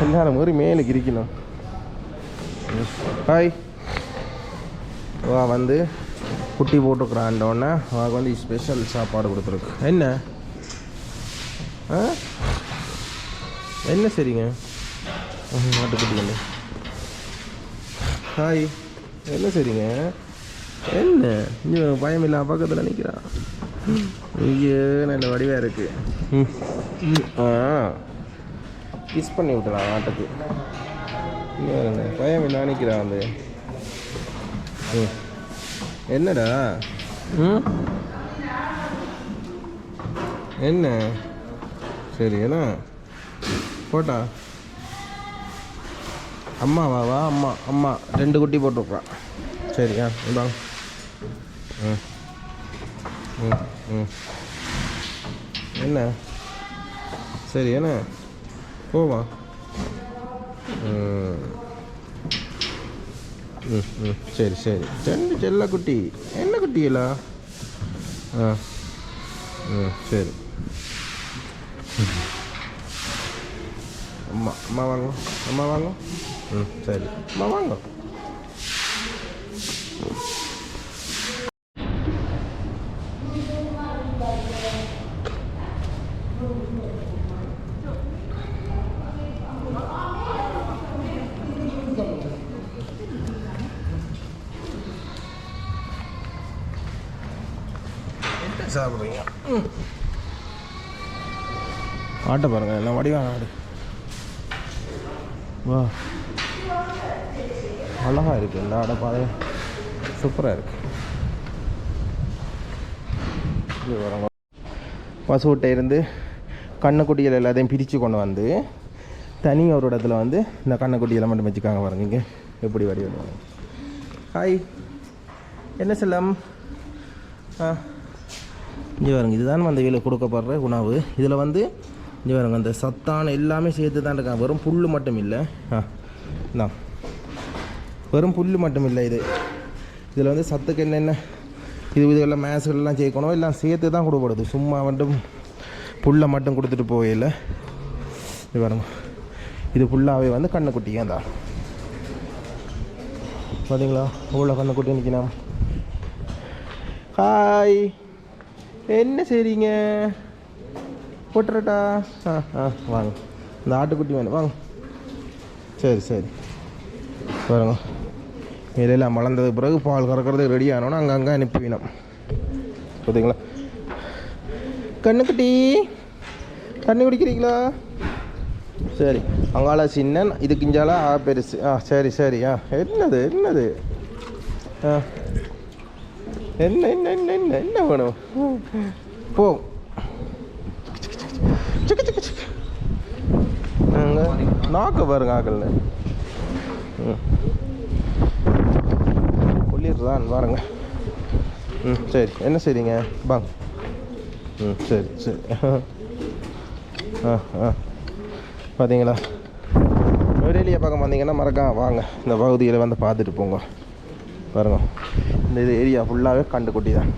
எல்லாரும் மாதிரி மேலுக்கு இருக்கணும் ஹாய் வா வந்து குட்டி போட்டுக்கிறான்டோன்னே அவனுக்கு வந்து ஸ்பெஷல் சாப்பாடு கொடுத்துருக்கு. என்ன? என்ன சரிங்க மாட்டுக்குட்டி ஹாய் என்ன சரிங்க என்ன? இங்கே பயம் இல்லாம பக்கத்தில் நிற்கிறான் ஐயோ நல்ல வடிவாக இருக்கு. ம் ம், ஆ. கிஸ் பண்ணி விட்டுறான் ஆட்டுக்கு. இல்லாம நிற்கிறான் வந்து. ம் என்னடா? ம்? என்ன? சரி என்ன? போட்டா. அம்மாவா வா அம்மா அம்மா. ரெண்டு குட்டி போட்டுருக்குறான் சரியா இந்தாங்க ம் ம் ம். என்ன? சரி என்ன? போவா ம் ம் சரி சரி ரெண்டு செல்ல குட்டி என்ன குட்டிகளா ஆ ம் சரி அம்மா அம்மா வாங்க அம்மா வாங்க ம் சரி அம்மா வாங்க சாப்பிட்றீங்க ஆட்டை பாருங்க எல்லாம் வடிவான ஆடு. வா. அழகா இருக்கு இந்த ஆடை பாதை சூப்பராக இருக்கு. பசுவிட்ட இருந்து கண்ணுக்குட்டிகள் எல்லாத்தையும் பிரித்து கொண்டு வந்து தனி ஒரு இடத்துல வந்து இந்த கண்ணுக்குட்டிகளை மட்டும் வச்சுக்காங்க பாருங்க இங்கே. எப்படி வடிவம் ஹாய் என்ன செல்லம்? ஆ. இங்கே பாருங்க இதுதான் அந்த வீட்டில் கொடுக்கப்படுற உணவு. இதில் வந்து இங்கே பாருங்க அந்த சத்தான எல்லாமே சேர்த்து தான் இருக்காங்க. வெறும் புல் மட்டும் இல்லை. ஆ வெறும் புல் மட்டும் இல்லை இது. இதில் வந்து சத்துக்கு என்னென்ன இது இதெல்லாம் மேஸ்கள்லாம் சேர்க்கணும். எல்லாம் சேர்த்து தான் கொடுக்கப்படுது. சும்மா மட்டும் புல்லை மட்டும் கொடுத்துட்டு போகல இது பாருங்க. இது ஃபுல்லாகவே வந்து கண்ணுக்குட்டிங்க தான் பார்த்தீங்களா அவ்வளோ கண்ணுக்குட்டி நிற்கணும் ஹாய் என்ன செய்றீங்க? போட்டுறட்டா. ஆ ஆ வாங்க. இந்த ஆட்டுக்குட்டி வேணும். வாங்க. சரி சரி. பாருங்க. இலையெல்லாம் வளர்ந்தது பிறகு பால் கறக்கிறதுக்கு ரெடி ஆனோன்னா அங்கங்கே அனுப்பிவினோம் பார்த்தீங்களா கண்ணுக்குட்டி தண்ணி குடிக்கிறீங்களா? சரி. அங்கால சின்ன இது கிஞ்சால ஆ பெருசு. ஆ சரி சரி. ஆ என்னது என்னது? ஆ. என்ன என்ன என்ன என்ன என்ன வேணும்? போ. சிக்கு நாக்க பாருங்க ஆக்கல்ல ம். குளிர்தான் பாருங்க. ம் சரி. என்ன செய்றீங்க? பாங்க ம் சரி சரி. ஆ ஆ. பார்த்தீங்களா வெளியே பக்கம் வந்தீங்கன்னா மறக்காம வாங்க. இந்த பகுதியில் வந்து பார்த்துட்டு போங்க. பாருங்கள் இந்த இது ஏரியா ஃபுல்லாகவே கண்டு குட்டி தான்